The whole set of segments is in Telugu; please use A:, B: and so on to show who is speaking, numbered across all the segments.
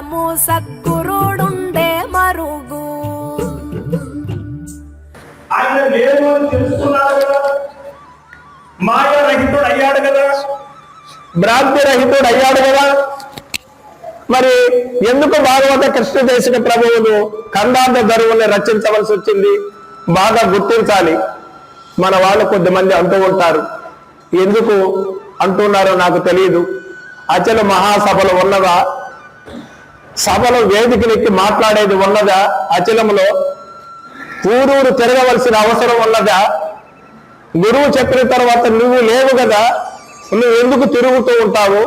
A: కాలము సద్గురుడుండే మరుగు.
B: ఆయన లేదు అని తెలుసుకున్నారు కదా. మాయారహితుడు అయ్యాడు కదా.
C: భ్రాంతి రహితుడు అయ్యాడు కదా. మరి ఎందుకు భాగవత కృష్ణ చేసిన ప్రభువులు కందాంత ధరువుల్ని రచించవలసి వచ్చింది? బాగా గుర్తించాలి. మన వాళ్ళు కొద్దిమంది అంటూ ఉంటారు. ఎందుకు అంటున్నారో నాకు తెలియదు అచల మహాసభలు ఉన్నదా? సభలో వేదికలెక్కి మాట్లాడేది ఉన్నదా? అచలములో ఊరూరు తిరగవలసిన అవసరం ఉన్నదా? గురువు చెప్పిన తర్వాత నువ్వు లేవు కదా నువ్వు ఎందుకు తిరుగుతూ ఉంటావు?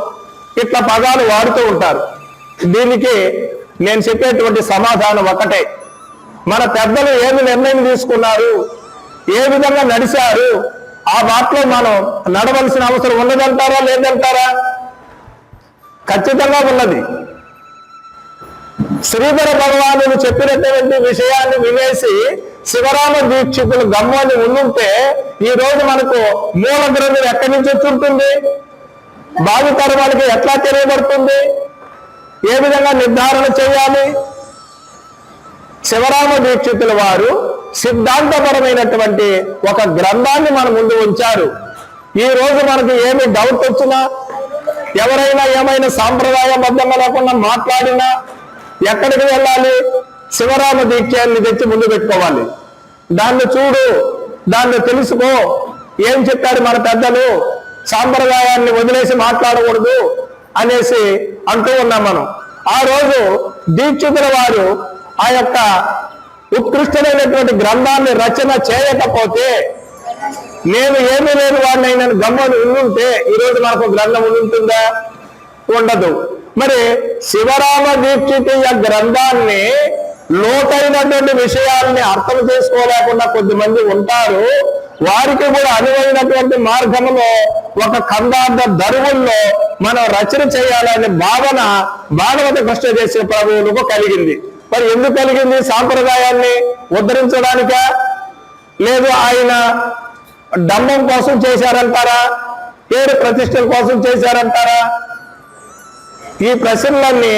C: ఇట్లా పదాలు వాడుతూ ఉంటారు. దీనికి నేను చెప్పేటువంటి సమాధానం ఒకటే. మన పెద్దలు ఏమి నిర్ణయం తీసుకున్నారు? ఏ విధంగా నడిచారు ఆ వాటిలో మనం నడవలసిన అవసరం ఉన్నదంటారా లేదంటారా? ఖచ్చితంగా ఉన్నది. శ్రీధర భగవానుడు చెప్పినటువంటి విషయాన్ని వినేసి శివరామ దీక్షితులు గమ్మని ఉండుంటే ఈ రోజు మనకు మూల గ్రంథం ఎక్కడి నుంచి వచ్చుంటుంది? భావితరం వాళ్ళకి ఎట్లా తెలియబడుతుంది? ఏ విధంగా నిర్ధారణ చేయాలి? శివరామ దీక్షితుల వారు సిద్ధాంతపరమైనటువంటి ఒక గ్రంథాన్ని మన ముందు ఉంచారు. ఈ రోజు మనకు ఏమి డౌట్ వచ్చినా ఎవరైనా ఏమైనా సాంప్రదాయబద్ధంగా లేకుండా మాట్లాడినా ఎక్కడికి వెళ్ళాలి? శివరామ దీక్షాన్ని తెచ్చి ముందు పెట్టుకోవాలి. దాన్ని చూడు దాన్ని తెలుసుకో. ఏం చెప్పారు మన పెద్దలు? సాంప్రదాయాన్ని వదిలేసి మాట్లాడకూడదు అనేసి అంటూ ఉన్నాం మనం. ఆ రోజు దీక్షితుల వారు ఆ యొక్క ఉత్కృష్టమైనటువంటి గ్రంథాన్ని రచన చేయకపోతే నేను ఏమీ లేని వాడిని నేను గమ్మని ఉండుంటే ఈ రోజు మనకు గ్రంథం ఉంటుందా ఉండదు. మరి శివరామ దీక్షితీయ గ్రంథాన్ని లోతైనటువంటి విషయాల్ని అర్థం చేసుకోలేకుండా కొద్దిమంది ఉంటారు. వారికి కూడా అనువైనటువంటి మార్గంలో ఒక కందార్థ ధరువుల్లో మనం రచన చేయాలనే భావన భాగవత కృష్ణ చేసే ప్రభువులకు కలిగింది. మరి ఎందుకు కలిగింది? సాంప్రదాయాన్ని ఉద్ధరించడానిక? లేదు ఆయన డంబం కోసం చేశారంటారా? పేరు ప్రతిష్టల కోసం చేశారంటారా? ఈ ప్రశ్నలన్నీ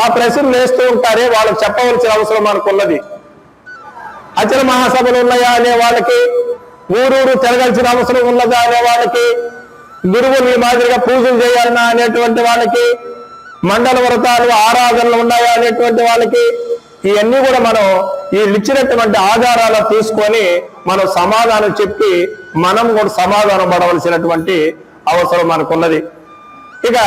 C: ఆ ప్రశ్నలు వేస్తూ ఉంటారే వాళ్ళకి చెప్పవలసిన అవసరం మనకున్నది. అచల మహాసభలు ఉన్నాయా అనే వాళ్ళకి ఊరూరు తిరగాల్సిన అవసరం ఉన్నదా అనే వాళ్ళకి గురువులు ఈ మాదిరిగా పూజలు చేయాలన్నా అనేటువంటి వాళ్ళకి మండల వ్రతాలు ఆరాధనలు ఉన్నాయా అనేటువంటి వాళ్ళకి ఇవన్నీ కూడా మనం వీళ్ళు ఇచ్చినటువంటి ఆధారాలు తీసుకొని మనం సమాధానం చెప్పి మనం కూడా సమాధానం పడవలసినటువంటి అవసరం మనకున్నది. ఇక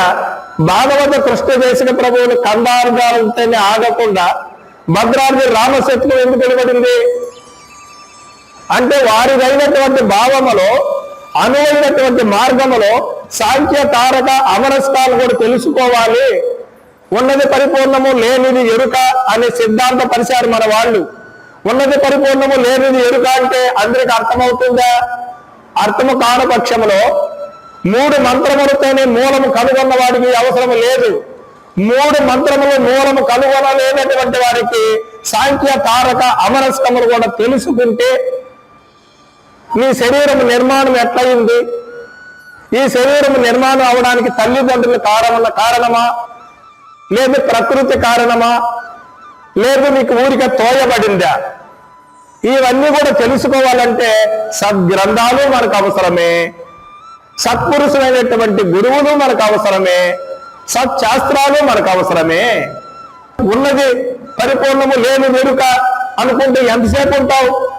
C: భాగవత కృష్ణ చేసిన ప్రభువులు ఖండార్థాలతోనే ఆగకుండా భద్రాద్రి రామశత్రు ఎందుకు వెలువడింది? అంటే వారిదైనటువంటి భావములో అనువైనటువంటి మార్గములో సాంఖ్య తారక అమరస్థాలు కూడా తెలుసుకోవాలి. ఉన్నది పరిపూర్ణము లేనిది ఎరుక అనే సిద్ధాంత పరిచారు మన వాళ్ళు. ఉన్నది పరిపూర్ణము లేనిది ఎరుక అంటే అందరికి అర్థమవుతుందా? అర్థము కాని పక్షములో మూడు మంత్రములతోనే మూలము కనుగొన్న వాడికి అవసరం లేదు. మూడు మంత్రములు మూలము కనుగొనలేనటువంటి వారికి సాంఖ్య తారక అమరస్కములు కూడా తెలుసుకుంటే నీ శరీరం నిర్మాణం ఎట్లయింది? ఈ శరీరం నిర్మాణం అవడానికి తల్లిదండ్రుల కారణం కారణమా? లేదు ప్రకృతి కారణమా? లేదు నీకు ఊరిక తోయబడిందా? ఇవన్నీ కూడా తెలుసుకోవాలంటే సద్గ్రంథాలు మనకు అవసరమే. సత్పురుషులైనటువంటి గురువులు మనకు అవసరమే సత్శాస్త్రాలు మనకు అవసరమే. ఉన్నది పరిపూర్ణము లేని వెనుక అనుకుంటే ఎంతసేపు ఉంటావు?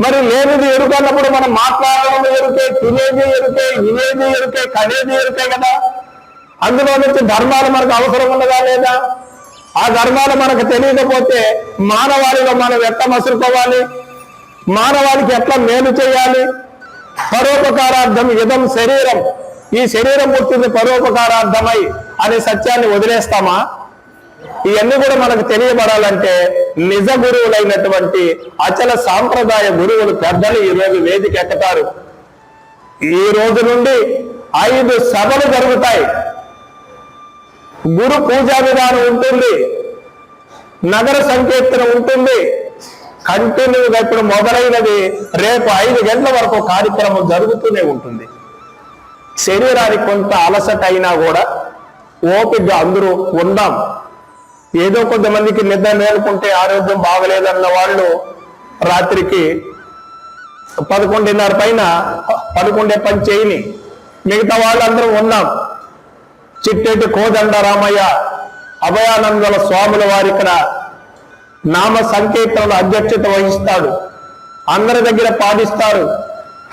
C: మరి లేనిది ఎరుక అన్నప్పుడు మనం మాట్లాడడం ఎరుకే తినేది ఎరుకే వినేది ఎరుకే కనేది ఎరుకే కదా? అందులో నుంచి ధర్మాలు మనకు అవసరం ఉన్నదా లేదా? ఆ ధర్మాలు మనకు తెలియకపోతే మానవాళిలో మనం ఎట్లా మసులుకోవాలి? మానవాళికి ఎట్లా మేలు చేయాలి? పరోపకారార్థం ఇదం శరీరం. ఈ శరీరం పుట్టింది పరోపకారార్థమై అనే సత్యాన్ని వదిలేస్తామా? ఇవన్నీ కూడా మనకు తెలియబడాలంటే నిజ గురువులైనటువంటి అచల సాంప్రదాయ గురువులు పెద్దలు ఈ రోజు వేదిక ఎక్కుతారు. ఈ రోజు నుండి ఐదు సభలు జరుగుతాయి. గురు పూజా విధానం ఉంటుంది. నగర సంకీర్తన ఉంటుంది. కంటిన్యూగా ఇప్పుడు మొదలైనది రేపు ఐదు గంటల వరకు కార్యక్రమం జరుగుతూనే ఉంటుంది. శరీరానికి కొంత అలసట అయినా కూడా ఓపికగా అందరూ ఉందాం. ఏదో కొంతమందికి నిద్ర మేలుకుంటే ఆరోగ్యం బాగలేదన్న వాళ్ళు రాత్రికి పదకొండున్నర పైన పదకొండే పని చేయని మిగతా వాళ్ళందరూ ఉన్నాం చిట్టేటి కోదండ రామయ్య అభయానందల స్వాముల వారి ఇక్కడ నామ సంకీర్తనలు అధ్యక్షత వహిస్తాడు. అందరి దగ్గర పాటిస్తారు.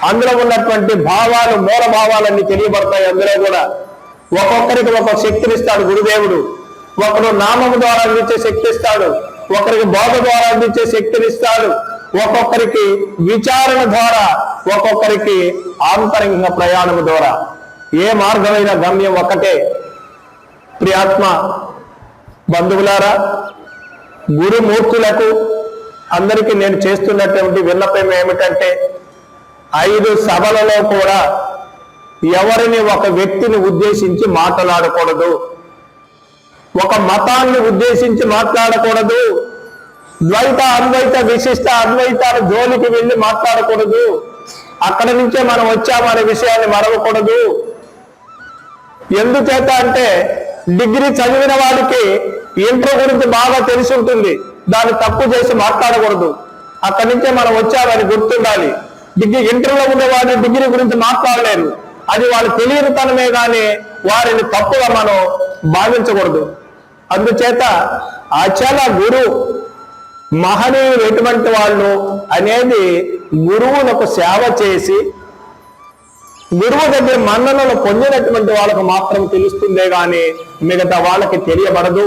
C: అందులో ఉన్నటువంటి భావాలు మూల భావాలన్నీ తెలియబడతాయి అందులో కూడా. ఒక్కొక్కరికి ఒక శక్తినిస్తాడు గురుదేవుడు. ఒకరు నామము ద్వారా అందించే శక్తి ఇస్తాడు. ఒకరికి బోధ ద్వారా అందించే శక్తినిస్తాడు ఒక్కొక్కరికి విచారణ ద్వారా ఒక్కొక్కరికి ఆంతరంగ ప్రయాణము ద్వారా. ఏ మార్గమైన గమ్యం ఒకటే ప్రియాత్మ బంధువులారా గురుమూర్తులకు అందరికీ నేను చేస్తున్నటువంటి విన్నపం ఏమిటంటే ఐదు సభలలో కూడా ఎవరిని ఒక వ్యక్తిని ఉద్దేశించి మాట్లాడకూడదు. ఒక మతాన్ని ఉద్దేశించి మాట్లాడకూడదు. ద్వైత అద్వైత విశిష్ట అద్వైతాల జోలికి వెళ్ళి మాట్లాడకూడదు. అక్కడి నుంచే మనం వచ్చామనే విషయాన్ని మరవకూడదు. ఎందుచేత అంటే డిగ్రీ చదివిన వాడికి ఇంటర్ గురించి బాగా తెలిసి ఉంటుంది. దాన్ని తప్పు చేసి మాట్లాడకూడదు. అక్కడి నుంచే మనం వచ్చామని గుర్తుండాలి. డిగ్రీ ఇంటర్లో ఉండేవాడు డిగ్రీ గురించి మాట్లాడలేరు. అది వాళ్ళు తెలియని తనమే కానీ వారిని తప్పుగా మనం భావించకూడదు. అందుచేత అచల గురు మహనీయులు ఎటువంటి వాళ్ళు అనేది గురువులకు సేవ చేసి గురువు దగ్గర మన్ననలు పొందినటువంటి వాళ్ళకు మాత్రం తెలుస్తుందే గాని మిగతా వాళ్ళకి తెలియబడదు.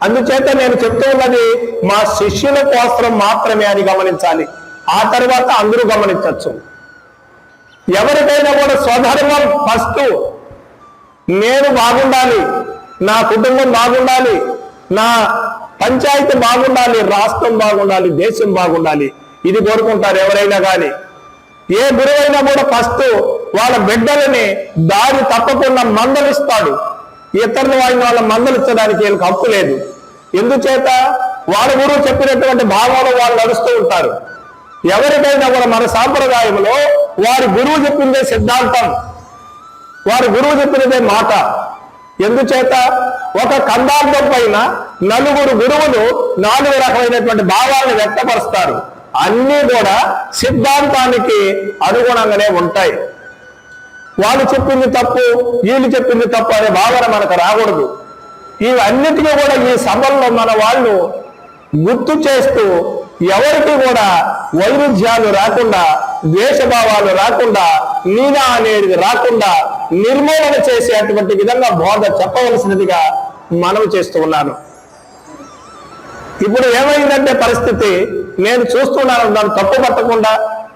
C: అందుచేత నేను చెప్తూ ఉన్నది మా శిష్యుల కోసం మాత్రమే అని గమనించాలి. ఆ తర్వాత అందరూ గమనించవచ్చు ఎవరికైనా కూడా స్వధర్మం ఫస్ట్ నేను బాగుండాలి నా కుటుంబం బాగుండాలి నా పంచాయతీ బాగుండాలి రాష్ట్రం బాగుండాలి దేశం బాగుండాలి. ఇది కోరుకుంటారు ఎవరైనా కానీ ఏ గురువైనా కూడా ఫస్ట్ వాళ్ళ బిడ్డలని దారి తప్పకుండా మందలిస్తాడు. ఇతరులు వాడిని వాళ్ళ మందలించడానికి వీళ్ళకి హక్కు లేదు. ఎందుచేత? వాళ్ళ గురువు చెప్పినటువంటి భావాలు వాళ్ళు నడుస్తూ ఉంటారు. ఎవరికైనా కూడా మన సాంప్రదాయంలో వారి గురువు చెప్పిందే సిద్ధాంతం. వారి గురువు చెప్పినదే మాట. ఎందుచేత? ఒక కందార్థం పైన నలుగురు గురువులు నాలుగు రకమైనటువంటి భావాలను వ్యక్తపరుస్తారు. అన్నీ కూడా సిద్ధాంతానికి అనుగుణంగానే ఉంటాయి. వాళ్ళు చెప్పింది తప్పు వీళ్ళు చెప్పింది తప్పు అనే భావన మనకు రాకూడదు. ఇవన్నిటికీ కూడా ఈ సభల్లో మన వాళ్ళు గుర్తు చేస్తూ ఎవరికి కూడా వైరుధ్యాలు రాకుండా ద్వేషభావాలు రాకుండా నీనా అనేది రాకుండా నిర్మూలన చేసే అటువంటి విధంగా బోధ చెప్పవలసినదిగా మనవి చేస్తూ ఉన్నాను. ఇప్పుడు ఏమైందంటే పరిస్థితి నేను చూస్తున్నాను దాన్ని తప్పు పట్టకుండా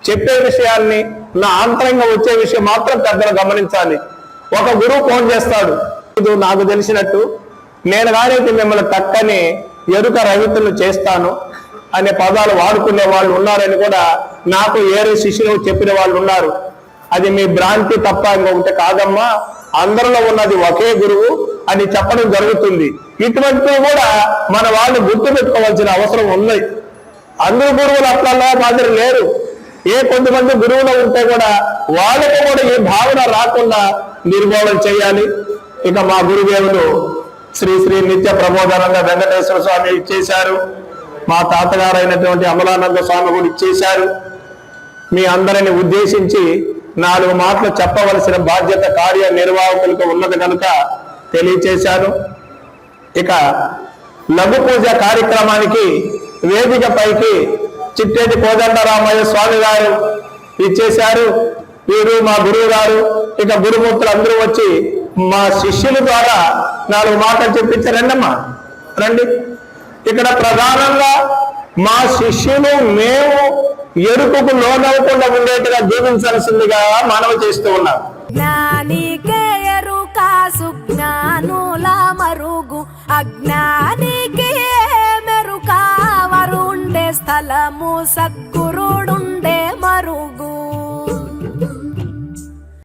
C: చెప్పే విషయాన్ని నా ఆంతరంగా వచ్చే విషయం మాత్రం పెద్దలు గమనించాలి. ఒక గురువు ఫోన్ చేస్తాడు ఇది నాకు తెలిసినట్టు నేను కానీ మిమ్మల్ని తక్కని ఎరుక రహితులు చేస్తాను అనే పదాలు వాడుకునే వాళ్ళు ఉన్నారని కూడా నాకు ఏరే శిష్యులు చెప్పిన వాళ్ళు ఉన్నారు. అది మీ భ్రాంతి తప్ప ఇంకొకటి కాదమ్మా. అందరిలో ఉన్నది ఒకే గురువు అని చెప్పడం జరుగుతుంది. ఇటువంటివి కూడా మన వాళ్ళు గుర్తు పెట్టుకోవాల్సిన అవసరం ఉన్నాయి అందరు గురువులు అట్లా మాదిరి లేరు. ఏ కొంతమంది గురువులు ఉంటే కూడా వాళ్ళకి కూడా ఈ భావన రాకుండా నిర్మూలన చేయాలి. ఇక మా గురుదేవులు శ్రీ శ్రీ నిత్య ప్రబోధానంద వెంకటేశ్వర స్వామి ఇచ్చేశారు. మా తాతగారు అయినటువంటి అమలానంద స్వామి కూడా ఇచ్చేశారు. మీ అందరిని ఉద్దేశించి నాలుగు మాటలు చెప్పవలసిన బాధ్యత కార్యనిర్వాహకులకు ఉన్నది కనుక తెలియచేశాను. ఇక లఘు పూజ కార్యక్రమానికి వేదిక పైకి చిట్టేటి కోదండరామయ్య స్వామి గారు ఇచ్చేశారు. వీరు మా గురువు గారు ఇక గురుమూర్తులు అందరూ వచ్చి మా శిష్యుల ద్వారా నాలుగు మాటలు చెప్పించారండమ్మా రండి. ఇక్కడ ప్రధానంగా మా శిష్యులు మేము ఎరుకుకు లోనవ్వకుండా ఉండేట్టుగా జీవించాల్సిందిగా మనవి చేస్తూ ఉన్నాం
A: జ్ఞానికే ఎరుక సుజ్ఞానుల మరుగు. తలము సద్గురుడుండే మరుగు